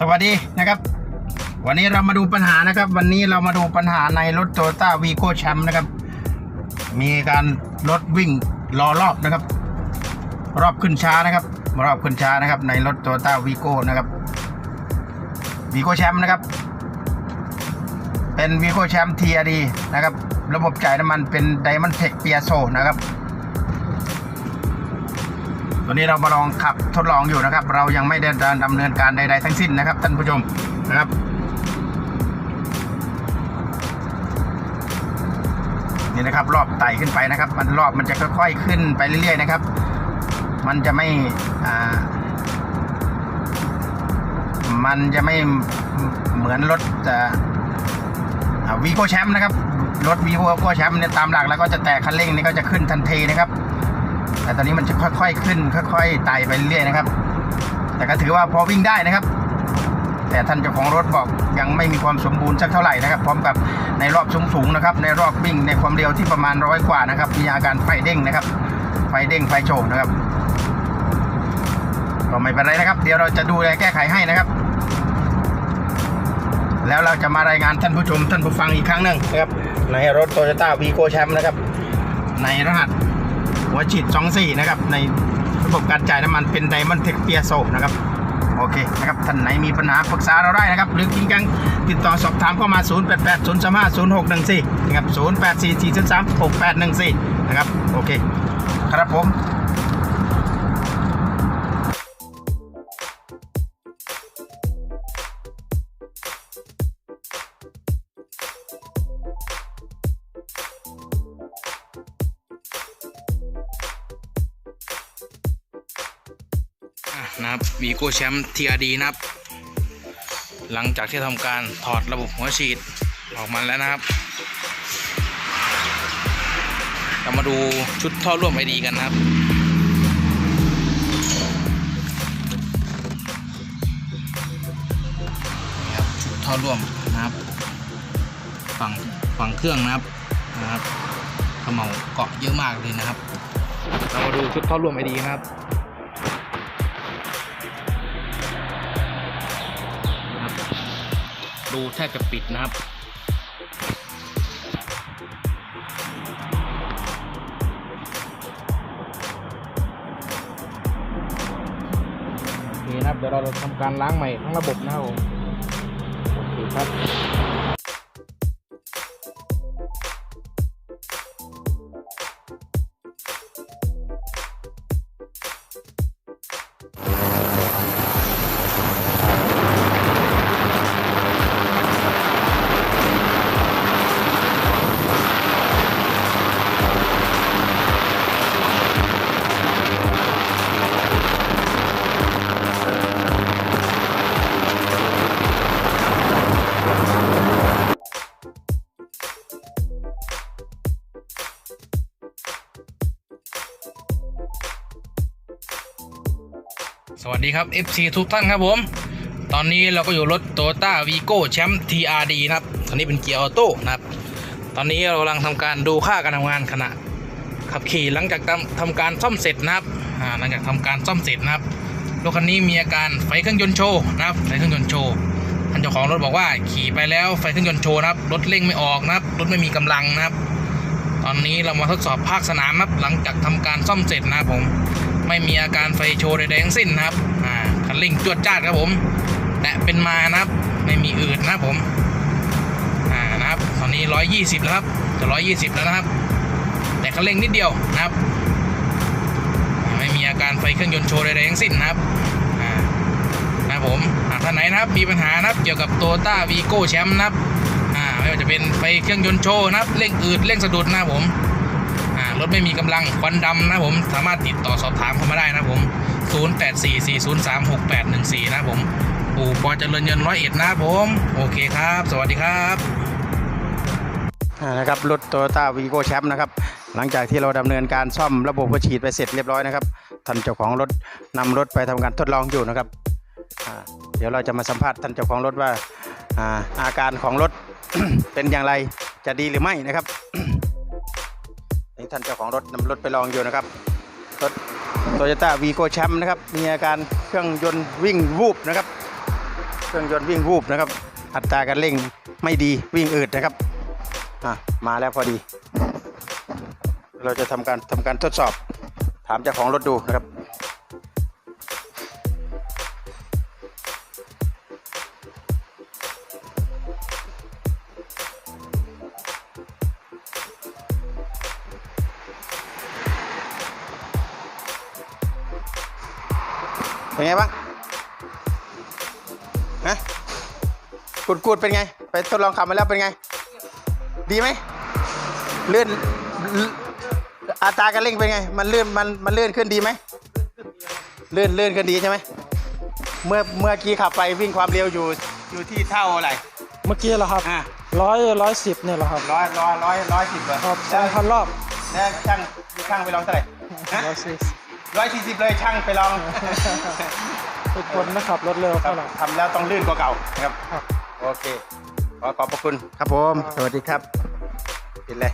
สวัสดีนะครับ วันนี้เรามาดูปัญหานะครับ วันนี้เรามาดูปัญหาในรถโตโยต้าวีโก้แชมป์นะครับ มีการรถวิ่งรอรอบนะครับ รอบขึ้นช้านะครับ รอบขึ้นช้านะครับ ในรถโตโยต้าวีโก้นะครับวีโก้แชมป์นะครับ เป็นวีโก้แชมป์ทีอดีนะครับ ระบบจ่ายน้ำมันเป็นไดมอนด์เทคเปียโซนะครับ ตอนนี้เรามาลองขับทดลองอยู่นะครับ เรายังไม่ได้ดำเนินการใดๆทั้งสิ้นนะครับท่านผู้ชมนะครับนี่นะครับรอบไต่ขึ้นไปนะครับ มันรอบมันจะค่อยๆขึ้นไปเรื่อย ๆ นะครับ มันจะไม่อามันจะไม่เหมือนรถวีโก้แชมป์นะครับรถวีโก้แชมป์เนี่ยตามหลักแล้วก็จะแตะคันเร่งนี่ก็จะขึ้นทันทีนะครับ แต่ตอนนี้มันจะค่อยๆขึ้น ค่อยๆไต่ไปเรื่อยๆนะครับ แต่ก็ถือว่าพอวิ่งได้นะครับ แต่ท่านเจ้าของรถบอกยังไม่มีความสมบูรณ์สักเท่าไหร่นะครับ พร้อมกับในรอบสูงๆนะครับ ในรอบวิ่งในความเร็วที่ประมาณร้อยกว่านะครับ มีอาการไฟเด้งนะครับ ไฟเด้งไฟโชกนะครับก็ไม่เป็นไรนะครับ เดี๋ยวเราจะดูแลแก้ไขให้นะครับแล้วเราจะมารายงานท่านผู้ชมท่านผู้ฟังอีกครั้งหนึ่งนะครับ ในรถโตโยต้าวีโกแชมป์นะครับ ในรหัส หัวฉีดสองสี่นะครับ ในระบบการจ่ายน้ำมันเป็นไดมอนเทคเปียโซนะครับโอเคนะครับท่านไหนมีปัญหาปรึกษาเราได้นะครับ หรือจริงจังติดต่อสอบถามเข้ามา 0 8 8 0 3 5 0 6 1 4นะครับ0 8 4 4 3 6 8 1 4 นะครับ โอเค ครับผม นะครับวีโก้แชมป์ทีอาร์ดีนะครับ หลังจากที่ทำการถอดระบบหัวฉีดออกมาแล้วนะครับเรามาดูชุดท่อร่วมไอดีกันนะครับ ชุดท่อร่วมนะครับ ฝั่งฝั่งเครื่องนะครับนะครับเขมเหลาเกาะเยอะมากเลยนะครับ เรามาดูชุดท่อร่วมไอดีนะครับูแทบจะปิดนะครับนี่นะครับ เดี๋ยวเราจะทำการล้างใหม่ทั้งระบบนะครับผมโอเคครับ สวัสดีครับ FC ทุกท่านครับผม ตอนนี้เราก็อยู่รถ Toyota Vigo แชมป์ TRD นะครับคันนี้เป็นเกียร์ออโต้นะครับ ตอนนี้เรากำลังทำการดูค่าการทำงานขณะขับขี่หลังจากทำทำการซ่อมเสร็จนะครับหลังจากทำการซ่อมเสร็จนะครับรถคันนี้มีอาการไฟเครื่องยนต์โชว์นะครับไฟเครื่องยนต์โชว์ท่านเจ้าของรถบอกว่าขี่ไปแล้วไฟเครื่องยนต์โชว์นะครับรถเร่งไม่ออกนะครับรถไม่มีกำลังนะครับ ตอนนี้เรามาทดสอบภาคสนามนะครับหลังจากทำการซ่อมเสร็จนะครับผม ไม่มีอาการไฟโชว์ใดๆทั้งสิ้นนะครับอ่าคันเร่งจวดจ้าดครับผมแตะเป็นมานะครับ ไม่มีอืดนะครับผมอ่านะครับ ตอนนี้ 120 แล้วครับจะ120 แล้วนะครับ แต่คันเร่งนิดเดียวนะครับ ไม่มีอาการไฟเครื่องยนต์โชว์ใดๆทั้งสิ้นนะครับอ่านะครับผมหากท่านไหนนะครับมีปัญหานะครับเกี่ยวกับโตต้าวีโก้แชมป์นะครับอ่าไม่ว่าจะเป็นไฟเครื่องยนต์โชว์นะครับเร่งอืดเร่งสะดุดนะครับผม รถไม่มีกำลังควันดำนะผมสามารถติดต่อสอบถามเข้ามาได้นะผม 0844036814 นะผมปู่ปอเจริญเงินร้อยเอ็ดนะผม โอเคครับ สวัสดีครับนะครับรถโตโยต้าวีโก้แชมป์นะครับหลังจากที่เราดำเนินการซ่อมระบบหัวฉีดไปเสร็จเรียบร้อยนะครับท่านเจ้าของรถนำรถไปทำการทดลองอยู่นะครับเดี๋ยวเราจะมาสัมภาษณ์ท่านเจ้าของรถว่าอ่าอาการของรถเป็นอย่างไรจะดีหรือไม่นะครับ นี่ท่านเจ้าของรถนำรถไปลองอยู่นะครับ รถโตโยต้าวีโกแชมป์นะครับ มีอาการเครื่องยนต์วิ่งวูบนะครับ เครื่องยนต์วิ่งวูบนะครับ อัตราการเร่งไม่ดีวิ่งอืดนะครับมาแล้วพอดี เราจะทำการทำการทดสอบ ถามเจ้าของรถดูนะครับ เป็นไงบ้างฮะกูดกูดเป็นไง ไปทดลองขับมาแล้วเป็นไง ดีไหมเลื่อนลื่นอัตราการเร่งเป็นไง มันเลื่อนมันมันเลื่อนขึ้นดีไหมเลื่อนเลื่อนขึ้นดีใช่ไหมเมื่อเมื่อกี้ขับไปวิ่งความเร็วอยู่อยู่ที่เท่าอะไรเมื่อกี้เหรอครับอ่าร้อยร้อยสิบเนี่ยเหรอครับร้อยร้อยร้อยร้อยสิบเหรอครับสองพันรอบแล้วช่างช่างไปลองเท่าไหร่ร้อยสิบ ร้อยสี่สิบเลยช่างไปลองเป็นคนไม่ขับรถเร็วครับเท่าไหร่ทำแล้วต้องลื่นกว่าเก่านะครับครับ โอเค ขอขอบพระคุณครับผม สวัสดีครับปิดเลย